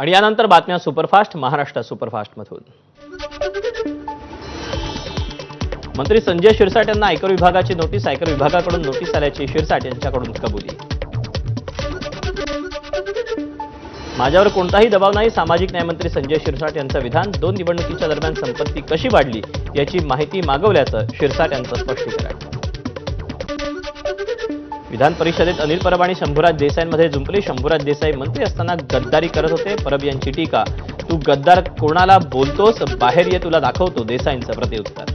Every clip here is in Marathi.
आणि यानंतर बातम्या सुपरफास्ट महाराष्ट्र सुपरफास्टमधून. मंत्री संजय शिरसाट यांना आयकर विभागाची नोटीस आयकर विभागाकडून नोटीस आल्याची शिरसाट यांच्याकडून कबुली. माझ्यावर कोणताही दबाव नाही सामाजिक न्यायमंत्री संजय शिरसाट यांचं विधान. दोन निवडणुकीच्या दरम्यान संपत्ती कशी वाढली याची माहिती मागवल्याचं शिरसाट यांचं स्पष्टीकरण. विधान परिषदेत अनिल परब आणि शंभूराज देसाईंमध्ये जुंपली. शंभूराज देसाई मंत्री असताना गद्दारी करत होते. परब यांची टीका तू गद्दार कोणाला बोलतोस? बाहेर ये तुला दाखवतो. देसाईंचं प्रतिउत्तर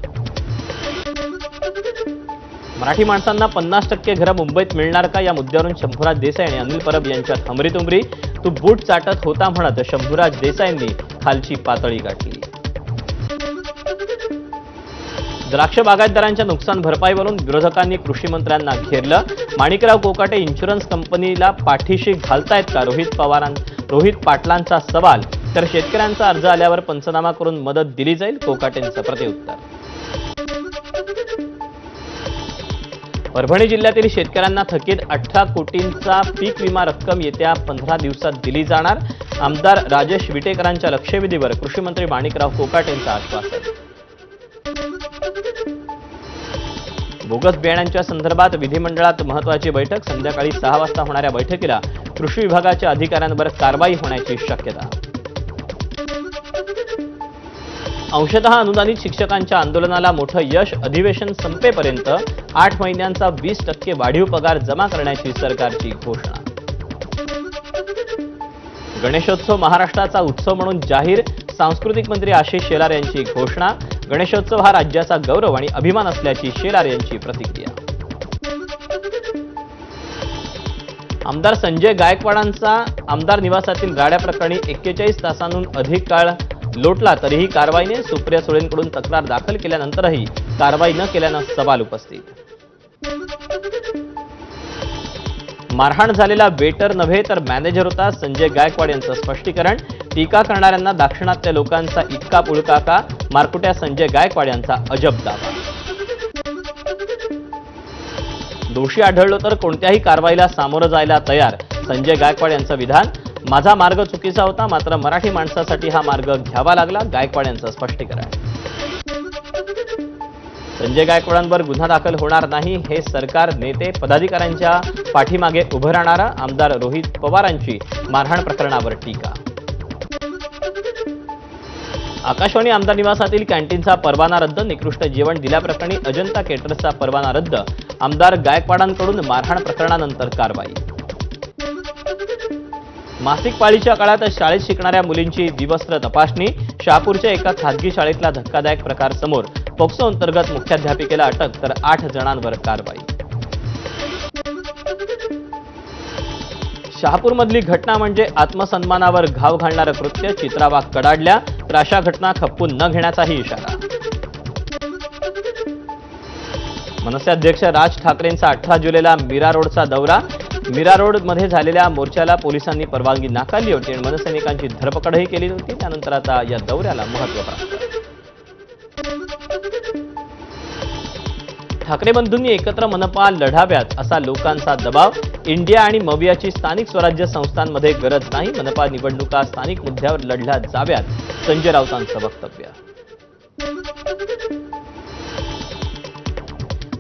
मराठी माणसांना पन्नास टक्के घरं मुंबईत मिळणार का? या मुद्द्यावरून शंभूराज देसाई आणि अनिल परब यांच्यात हमरीतुमरी. तू बूट चाटत होता म्हणत शंभूराज देसाईंनी खालची पातळी गाठली. द्राक्ष बागायतदारांच्या नुकसान भरपाईवरून विरोधकांनी कृषी मंत्र्यांना घेरलं. माणिकराव कोकाटे इन्शुरन्स कंपनीला पाठीशी घालतायत का? रोहित पवारां रोहित पाटलांचा सवाल. तर शेतकऱ्यांचा अर्ज आल्यावर पंचनामा करून मदत दिली जाईल? कोकाटेंचं प्रतिउत्तर परभणी जिल्ह्यातील शेतकऱ्यांना थकीत अठरा कोटींचा पीक विमा रक्कम येत्या पंधरा दिवसात दिली जाणार. आमदार राजेश विटेकरांच्या लक्षवेधीवर कृषीमंत्री माणिकराव कोकाटेंचं आश्वासन. बोगस बियाण्यांच्या संदर्भात विधिमंडळात महत्वाची बैठक संध्याकाळी सहा वाजता होणाऱ्या बैठकीला कृषी विभागाच्या अधिकाऱ्यांवर कारवाई होण्याची शक्यता. अंशतः अनुदानित शिक्षकांच्या आंदोलनाला मोठं यश अधिवेशन संपेपर्यंत आठ महिन्यांचा वीस टक्के वाढीव पगार जमा करण्याची सरकारची घोषणा. गणेशोत्सव महाराष्ट्राचा उत्सव म्हणून जाहीर सांस्कृतिक मंत्री आशिष शेलार यांची घोषणा. गणेशोत्सव हा राज्याचा गौरव आणि अभिमान असल्याची शेलार यांची प्रतिक्रिया. आमदार संजय गायकवाडांचा आमदार निवासातील गाड्या प्रकरणी एक्केचाळीस तासांहून अधिक काळ लोटला तरीही कारवाईने सुप्रिया सुळेंकडून तक्रार दाखल केल्यानंतरही कारवाई न केल्यानं सवाल उपस्थित. मारहाण झालेला वेटर नव्हे तर मॅनेजर होता संजय गायकवाड यांचं स्पष्टीकरण. टीका करणाऱ्यांना दाक्षिणात्य लोकांचा इतका पुळका का? मारकुट्या संजय गायकवाड यांचा अजब दावा. दोषी आढळलो तर कोणत्याही कारवाईला सामोरं जायला तयार संजय गायकवाड यांचं विधान. माझा मार्ग चुकीचा होता मात्र मराठी माणसासाठी हा मार्ग घ्यावा लागला गायकवाड यांचं स्पष्टीकरण. संजय गायकवाडांवर गुन्हा दाखल होणार नाही हे सरकार नेते पदाधिकाऱ्यांच्या पाठीमागे उभं राहणारा आमदार रोहित पवारांची मारहाण प्रकरणावर टीका. आकाशवाणी आमदार निवासातील कॅन्टीनचा परवाना रद्द निकृष्ट जेवण दिल्याप्रकरणी अजंता केटर्सचा परवाना रद्द. आमदार गायकवाडांकडून मारहाण प्रकरणानंतर कारवाई. मासिक पाळीच्या काळात शाळेत शिकणाऱ्या मुलींची दिवस्त्र तपासणी शहापूरच्या एका खासगी शाळेतला धक्कादायक प्रकार समोर पोक्सो अंतर्गत मुख्याध्यापिकेला अटक तर आठ जणांवर कारवाई. शहापूरमधली घटना म्हणजे आत्मसन्मानावर घाव घालणारं कृत्य चित्रावाग कडाडल्या तर अशा घटना खपवून न घेण्याचाही इशारा. मनसे अध्यक्ष राज ठाकरेंचा अठरा जुलैला मीरा रोडचा दौरा. मीरा रोडमध्ये झालेल्या मोर्चाला पोलिसांनी परवानगी नाकारली होती आणि मनसैनिकांची धरपकडही केली होती त्यानंतर आता या दौऱ्याला महत्त्व प्राप्त ठाकरे बंधूंनी एकत्र मनपा लढाव्यात असा लोकांचा दबाव इंडिया आणि मवियाची स्थानिक स्वराज्य संस्थांमध्ये गरज नाही मनपा निवडणुका स्थानिक मुद्द्यावर लढल्या जाव्यात. संजय राऊतांचं वक्तव्य.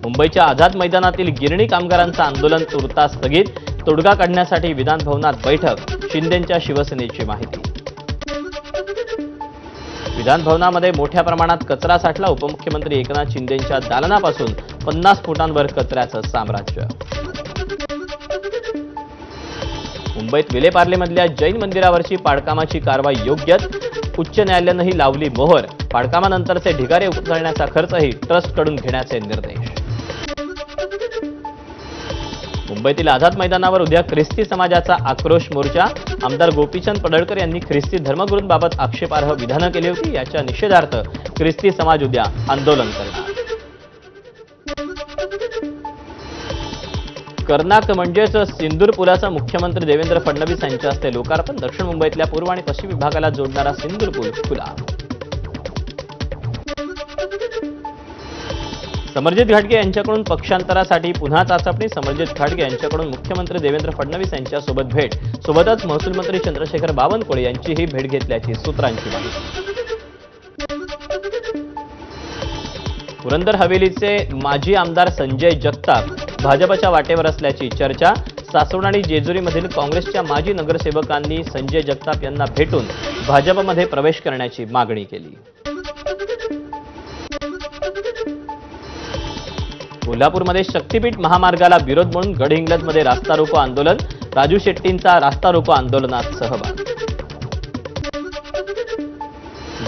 मुंबईच्या आझाद मैदानातील गिरणी कामगारांचं आंदोलन तुर्तास स्थगित तोडगा काढण्यासाठी विधान भवनात बैठक शिंदेंच्या शिवसेनेची माहिती. विधान भवनामध्ये मोठ्या प्रमाणात कचरा साठला उपमुख्यमंत्री एकनाथ शिंदेंच्या दालनापासून पन्नास फुटांवर कचऱ्याचं साम्राज्य. मुंबईत विलेपार्लेमधल्या जैन मंदिरावरची पाडकामाची कारवाई योग्यच उच्च न्यायालयानंही लावली मोहर. पाडकामानंतरचे ढिगारे उचलण्याचा खर्चही ट्रस्टकडून घेण्याचे निर्देश. मुंबईतील आझाद मैदानावर उद्या ख्रिस्ती समाजाचा आक्रोश मोर्चा. आमदार गोपीचंद पडळकर यांनी ख्रिस्ती धर्मगुरूंबाबत आक्षेपार्ह विधानं केली होती. याच्या निषेधार्थ ख्रिस्ती समाज उद्या आंदोलन करणार. कर्नाक म्हणजेच सिंदूरपुलाचं मुख्यमंत्री देवेंद्र फडणवीस यांच्या हस्ते लोकार्पण. दक्षिण मुंबईतल्या पूर्व आणि पश्चिम विभागाला जोडणारा सिंदूरपूल खुला समरजित घाटगे यांच्याकडून पक्षांतरासाठी पुन्हा चाचपणी. समरजित घाटगे यांच्याकडून मुख्यमंत्री देवेंद्र फडणवीस यांच्यासोबत भेट. सोबतच महसूल मंत्री चंद्रशेखर बावनकुळे यांचीही भेट घेतल्याची सूत्रांची माहिती. पुरंदर हवेलीचे माजी आमदार संजय जगताप भाजपच्या वाटेवर असल्याची चर्चा सासवड आणि जेजुरीमधील काँग्रेसच्या माजी नगरसेवकांनी संजय जगताप यांना भेटून भाजपमध्ये प्रवेश करण्याची मागणी केली. कोल्हापूरमध्ये शक्तीपीठ महामार्गाला विरोध म्हणून गडहिंग्लजमध्ये रास्ता रोको आंदोलन राजू शेट्टींचा रास्ता रोको आंदोलनात सहभाग.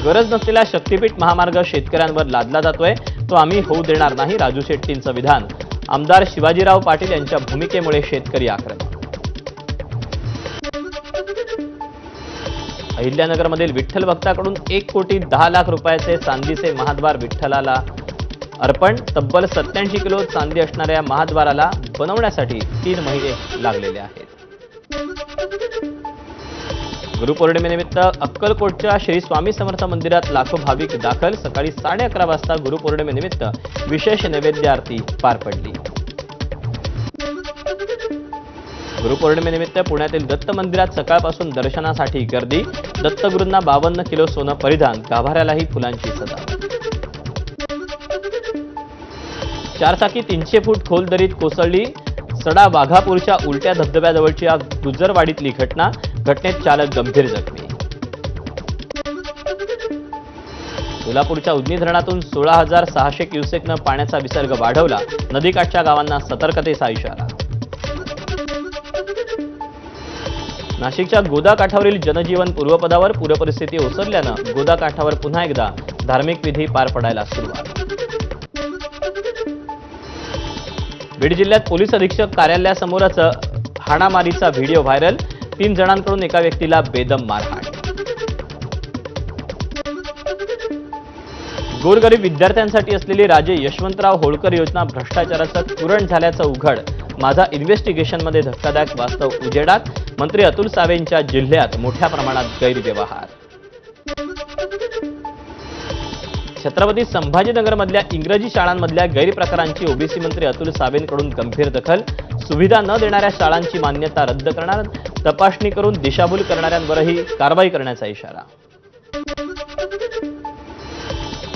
गरज नसलेला शक्तीपीठ महामार्ग शेतकऱ्यांवर लादला जातोय तो आम्ही होऊ देणार नाही राजू शेट्टींचं विधान. आमदार शिवाजीराव पाटील यांच्या भूमिकेमुळे शेतकरी आक्रमक. अहिल्यानगरमधील विठ्ठल भक्ताकडून एक कोटी दहा लाख रुपयाचे चांदीचे महाद्वार विठ्ठलाला अर्पण. तब्बल सत्याऐंशी किलो चांदी असणाऱ्या महाद्वाराला बनवण्यासाठी तीन महिने लागलेले आहेत. गुरुपौर्णिमेनिमित्त अक्कलकोटच्या श्री स्वामी समर्थ मंदिरात लाखो भाविक दाखल. सकाळी साडे अकरा वाजता गुरुपौर्णिमेनिमित्त विशेष नैवेद्य आरती पार पडली. गुरुपौर्णिमेनिमित्त पुण्यातील दत्त मंदिरात सकाळपासून दर्शनासाठी गर्दी. दत्तगुरूंना बावन्न किलो सोनं परिधान गाभाऱ्यालाही फुलांची सजावट चारचाकी तीनशे फूट खोल दरीत कोसळली. सडा वाघापूरच्या उलट्या धबधब्याजवळची गुजरवाडीतली घटना. घटनेत चालक गंभीर जखमी. सोलापूरच्या उजनी धरणातून सोळा हजार सहाशे क्युसेकनं पाण्याचा विसर्ग वाढवला. नदीकाठच्या गावांना सतर्कतेचा इशारा. नाशिकच्या गोदा काठावरील जनजीवन पूर्वपदावर पूरपरिस्थिती ओसरल्यानं गोदा काठावर पुन्हा एकदा धार्मिक विधी पार पडायला सुरुवात. बीड जिल्ह्यात पोलीस अधीक्षक कार्यालयासमोरच हाणामारीचा व्हिडिओ व्हायरल. तीन जणांकडून एका व्यक्तीला बेदम मारहाण गोरगरीब विद्यार्थ्यांसाठी असलेली राजे यशवंतराव होळकर योजना भ्रष्टाचाराचं कुरण झाल्याचं उघड. माझा इन्व्हेस्टिगेशनमध्ये धक्कादायक वास्तव उजेडात. मंत्री अतुल सावेंच्या जिल्ह्यात मोठ्या प्रमाणात गैरव्यवहार. छत्रपती संभाजीनगरमधल्या इंग्रजी शाळांमधल्या गैरप्रकारांची ओबीसी मंत्री अतुल सावेंकडून गंभीर दखल. सुविधा न देणाऱ्या शाळांची मान्यता रद्द करणार तपासणी करून दिशाभूल करणाऱ्यांवरही कारवाई करण्याचा इशारा.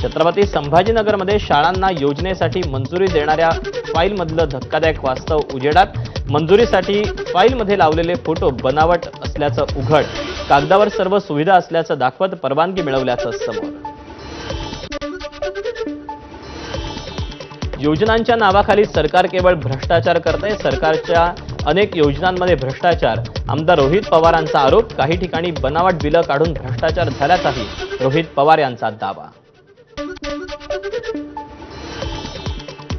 छत्रपती संभाजीनगरमध्ये शाळांना योजनेसाठी मंजुरी देणाऱ्या फाईलमधलं धक्कादायक वास्तव उजेडात. मंजुरीसाठी फाईलमध्ये लावलेले फोटो बनावट असल्याचं उघड. कागदावर सर्व सुविधा असल्याचं दाखवत परवानगी मिळवल्याचं समोर. योजनांच्या नावाखाली सरकार केवळ भ्रष्टाचार करते सरकारच्या अनेक योजनांमध्ये भ्रष्टाचार. आमदार रोहित पवारांचा आरोप काही ठिकाणी बनावट बिलं काढून भ्रष्टाचार झाल्याचाही रोहित पवार यांचा दावा.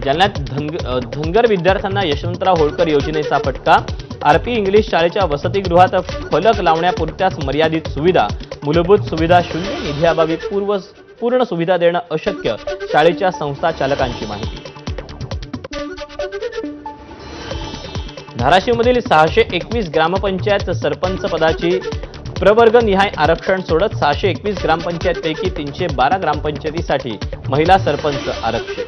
जालन्यात धनग धनगर विद्यार्थ्यांना यशवंतराव होळकर योजनेचा फटका. आरपी इंग्लिश शाळेच्या वसतिगृहात फलक लावण्यापुरत्याच मर्यादित सुविधा. मूलभूत सुविधा शून्य निधीअभावी पूर्व पूर्ण सुविधा देणं अशक्य शाळेच्या संस्था चालकांची माहिती. धाराशिवमधील सहाशे एकवीस ग्रामपंचायत सरपंच पदाची प्रवर्ग निहाय आरक्षण सोडत सहाशे एकवीस ग्रामपंचायतपैकी तीनशे बारा ग्रामपंचायतीसाठी महिला सरपंच आरक्षित.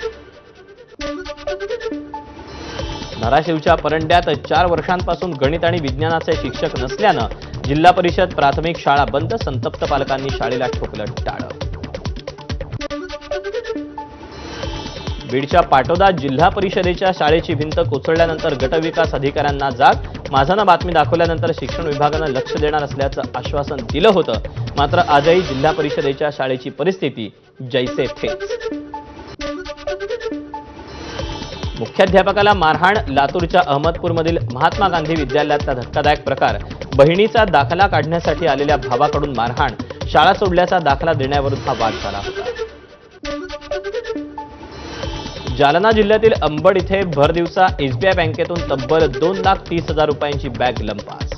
धाराशिवच्या परंड्यात चार वर्षांपासून गणित आणि विज्ञानाचे शिक्षक नसल्यानं जिल्हा परिषद प्राथमिक शाळा बंद संतप्त पालकांनी शाळेला ठोकलं टाळं. बीडच्या पाटोदा जिल्हा परिषदेच्या शाळेची भिंत कोसळल्यानंतर गटविकास अधिकाऱ्यांना जाग. माझानं बातमी दाखवल्यानंतर शिक्षण विभागानं लक्ष देणार असल्याचं आश्वासन दिलं होतं. मात्र आजही जिल्हा परिषदेच्या शाळेची परिस्थिती जैसे थे मुख्याध्यापकाला मारहाण लातूरच्या अहमदपूरमधील महात्मा गांधी विद्यालयातला धक्कादायक प्रकार. बहिणीचा दाखला काढण्यासाठी आलेल्या भावाकडून मारहाण. शाळा सोडल्याचा दाखला देण्यावरून हा वाद झाला होता. जालना जिल्ह्यातील अंबड इथे भरदिवसा एसबीआय बँकेतून तब्बल दोन लाख तीस हजार रुपयांची बॅग लंपास.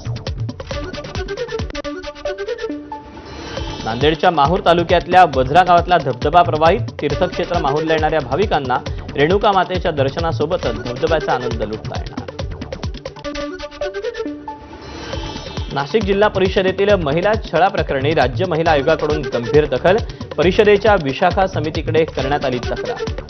नांदेडच्या माहूर तालुक्यातल्या वज्रा गावातला धबधबा प्रवाहित तीर्थक्षेत्र माहूरला येणाऱ्या भाविकांना रेणुका मातेच्या दर्शनासोबतच धबधब्याचा आनंद लुटता येणार. नाशिक जिल्हा परिषदेतील महिला छळा प्रकरणी राज्य महिला आयोगाकडून गंभीर दखल परिषदेच्या विशाखा समितीकडे करण्यात आली तक्रार.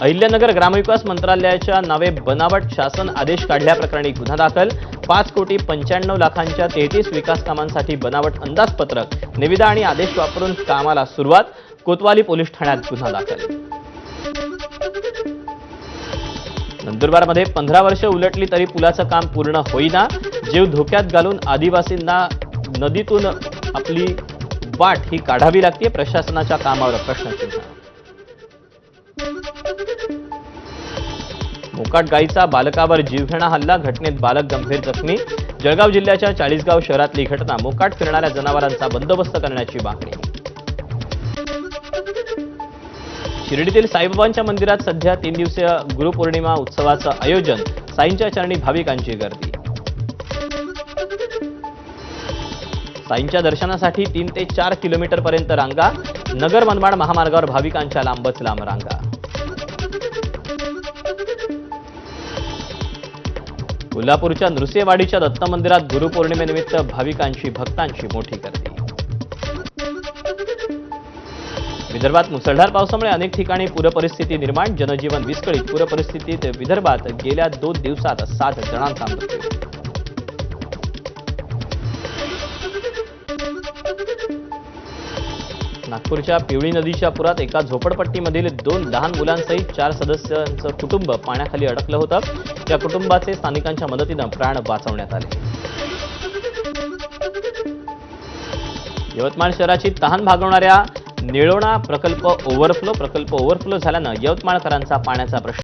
अहिल्यानगर ग्रामविकास मंत्रालयाच्या नावे बनावट शासन आदेश काढल्याप्रकरणी गुन्हा दाखल. पाच कोटी पंच्याण्णव लाखांच्या तेहतीस विकास कामांसाठी बनावट अंदाजपत्रक निविदा आणि आदेश वापरून कामाला सुरुवात. कोतवाली पोलीस ठाण्यात गुन्हा दाखल. नंदुरबारमध्ये पंधरा वर्ष उलटली तरी पुलाचं काम पूर्ण होईना. जीव धोक्यात घालून आदिवासींना नदीतून आपली वाट ही काढावी लागते. प्रशासनाच्या कामावर प्रश्नचिन्ह मोकाट गाईचा बालकावर जीवघेणा हल्ला घटनेत बालक गंभीर जखमी. जळगाव जिल्ह्याच्या चाळीसगाव शहरातली घटना मोकाट फिरणाऱ्या जनावरांचा बंदोबस्त करण्याची मागणी. शिर्डीतील साईबाबांच्या मंदिरात सध्या तीन दिवसीय गुरुपौर्णिमा उत्सवाचं आयोजन साईंच्या चरणी भाविकांची गर्दी. साईंच्या दर्शनासाठी तीन ते चार किलोमीटर पर्यंत रांगा नगर मनमाड महामार्गावर भाविकांच्या लांबच लांब रांगा. कोल्हापूरच्या नृसिंहवाडीच्या दत्त मंदिरात गुरुपौर्णिमेनिमित्त भाविकांची भक्तांची मोठी गर्दी. विदर्भात मुसळधार पावसामुळे अनेक ठिकाणी पूरपरिस्थिती निर्माण जनजीवन विस्कळीत. पूरपरिस्थितीत विदर्भात गेल्या दोन दिवसात सात जणांचा मृत्यू. नागपूरच्या पिवळी नदीच्या पुरात एका झोपडपट्टीमधील दोन लहान मुलांसहित चार सदस्यांचं कुटुंब पाण्याखाली अडकलं होतं. त्या कुटुंबाचे स्थानिकांच्या मदतीनं प्राण वाचवण्यात आले. यवतमाळ शहराची तहान भागवणाऱ्या निळोणा प्रकल्प ओव्हरफ्लो प्रकल्प ओव्हरफ्लो झाल्यानं यवतमाळकरांचा पाण्याचा प्रश्न